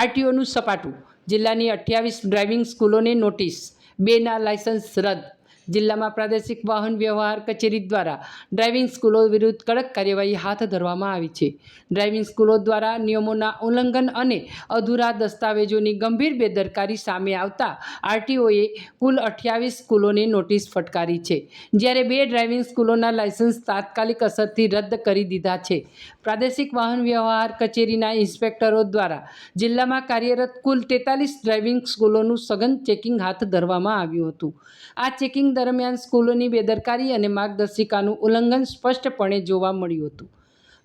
આરટીઓનું સપાટું. જિલ્લાની અઠ્યાવીસ ડ્રાઇવિંગ સ્કૂલોને નોટિસ. બેના લાયસન્સ રદ. જિલ્લામાં પ્રાદેશિક વાહન વ્યવહાર કચેરી દ્વારા ડ્રાઇવિંગ સ્કૂલો વિરુદ્ધ કડક કાર્યવાહી હાથ ધરવામાં આવી છે. ડ્રાઇવિંગ સ્કૂલો દ્વારા નિયમોના ઉલ્લંઘન અને અધૂરા દસ્તાવેજોની ગંભીર બેદરકારી સામે આવતા આરટીઓએ કુલ અઠ્યાવીસ સ્કૂલોને નોટિસ ફટકારી છે, જ્યારે બે ડ્રાઇવિંગ સ્કૂલોના લાયસન્સ તાત્કાલિક અસરથી રદ કરી દીધા છે. પ્રાદેશિક વાહન વ્યવહાર કચેરીના ઇન્સ્પેક્ટરો દ્વારા જિલ્લામાં કાર્યરત કુલ તેતાલીસ ડ્રાઇવિંગ સ્કૂલોનું સઘન ચેકિંગ હાથ ધરવામાં આવ્યું હતું. આ ચેકિંગ દરમિયાન સ્કૂલોની બેદરકારી અને માર્ગદર્શિકાનું ઉલ્લંઘન સ્પષ્ટપણે જોવા મળ્યું હતું.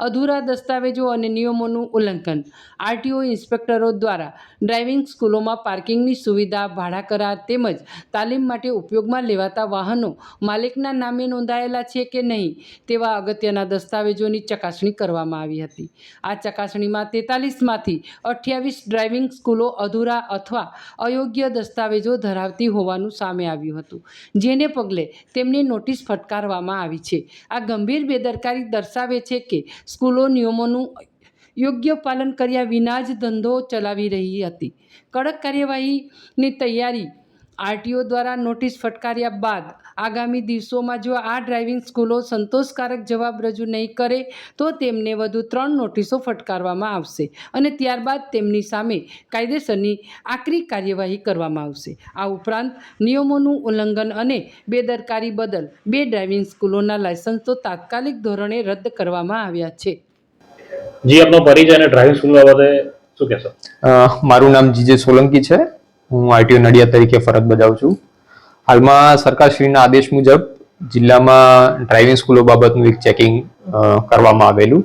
અધૂરા દસ્તાવેજો અને નિયમોનું ઉલ્લંઘન. આરટીઓ ઇન્સ્પેક્ટરો દ્વારા ડ્રાઇવિંગ સ્કૂલોમાં પાર્કિંગની સુવિધા ભાડા કરાર તેમજ તાલીમ માટે ઉપયોગમાં લેવાતા વાહનો માલિકના નામે નોંધાયેલા છે કે નહીં તેવા અગત્યના દસ્તાવેજોની ચકાસણી કરવામાં આવી હતી. આ ચકાસણીમાં તેતાલીસમાંથી અઠ્યાવીસ ડ્રાઇવિંગ સ્કૂલો અધૂરા અથવા અયોગ્ય દસ્તાવેજો ધરાવતી હોવાનું સામે આવ્યું હતું. જેને પગલે તેમને નોટિસ ફટકારવામાં આવી છે. આ ગંભીર બેદરકારી દર્શાવે છે કે સ્કૂલો નિયમોનું યોગ્ય પાલન કર્યા વિના જ ધંધો ચલાવી રહી હતી. કડક કાર્યવાહીની તૈયારી આરટીઓ દ્વારા નોટિસ ફટકાર્યા બાદ આગામી દિવસોમાં જો આ ડ્રાઇવિંગ સ્કૂલો સંતોષકારક જવાબ રજૂ નહીં કરે તો તેમને વધુ ત્રણ નોટિસો ફટકારવામાં આવશે અને ત્યારબાદ તેમની સામે કાયદેસરની આકરી કાર્યવાહી કરવામાં આવશે. આ ઉપરાંત નિયમોનું ઉલ્લંઘન અને બેદરકારી બદલ બે ડ્રાઇવિંગ સ્કૂલોના લાયસન્સ તો તાત્કાલિક ધોરણે રદ કરવામાં આવ્યા છે. જી આપનો પરિચય અને ડ્રાઇવિંગ સ્કૂલ બાબતે શું કહેશો? મારું નામ જીજે સોલંકી છે. હું આરટીઓ નડિયાદ તરીકે ફરજ બજાવું છું. હાલમાં સરકારશ્રીના આદેશ મુજબ જિલ્લામાં ડ્રાઇવિંગ સ્કૂલો બાબતનું એક ચેકિંગ કરવામાં આવેલું.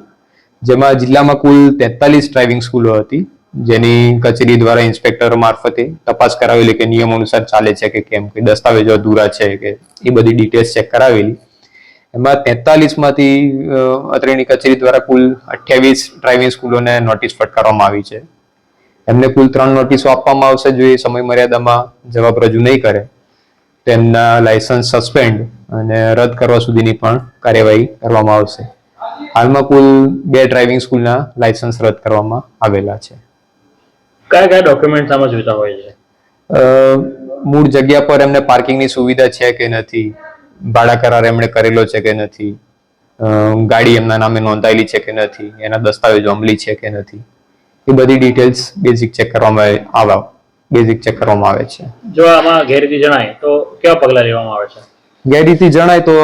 જેમાં જિલ્લામાં કુલ તેતાલીસ ડ્રાઇવિંગ સ્કૂલો હતી. જેની કચેરી દ્વારા ઇન્સ્પેક્ટર મારફતે તપાસ કરાવેલી કે નિયમ અનુસાર ચાલે છે કે કેમ, કે દસ્તાવેજો અધૂરા છે કે એ બધી ડિટેલ્સ ચેક કરાવેલી. એમાં તેતાલીસમાંથી અત્રેની કચેરી દ્વારા કુલ અઠ્યાવીસ ડ્રાઇવિંગ સ્કૂલોને નોટિસ ફટકારવામાં આવી છે. એમને કુલ ત્રણ નોટિસો આપવામાં આવશે જો એ સમય મર્યાદામાં જવાબ રજૂ નહીં કરે તો એમના લાયસન્સ સસ્પેન્ડ અને રદ કરવા સુધીની પણ કાર્યવાહી કરવામાં આવશે. હાલમાં કુલ બે ડ્રાઇવિંગ સ્કૂલના લાયસન્સ રદ કરવામાં આવેલા છે. કયા કયા ડોક્યુમેન્ટ આમાં જોઈતા હોય છે? મૂળ જગ્યા પર એમને પાર્કિંગની સુવિધા છે કે નથી ભાડા કરાર એમણે કરેલો છે કે નથી ગાડી એમના નામે નોંધાયેલી છે કે નથી એના દસ્તાવેજો અમલી છે કે નથી. એ બધી ડિટેલ્સ બેઝિક ચેક કરવામાં આવે બેઝિક ચેક કરવામાં આવે છે. જો આમાં ગેરરીતિ જણાય તો કેવા પગલાં લેવામાં આવે છે? ગેરરીતિ જણાય તો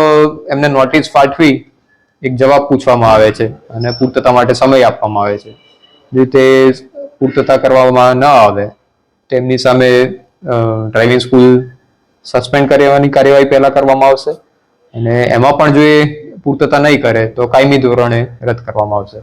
એમને નોટિસ પાઠવી એક જવાબ પૂછવામાં આવે છે અને પૂર્તતા માટે સમય આપવામાં આવે છે. રીતે તે પૂર્તતા કરવામાં ન આવે તેમની સામે ડ્રાઇવિંગ સ્કૂલ સસ્પેન્ડ કરવાની કાર્યવાહી પહેલાં કરવામાં આવશે અને એમાં પણ જો એ પૂર્તતા નહીં કરે તો કાયમી ધોરણે રદ કરવામાં આવશે.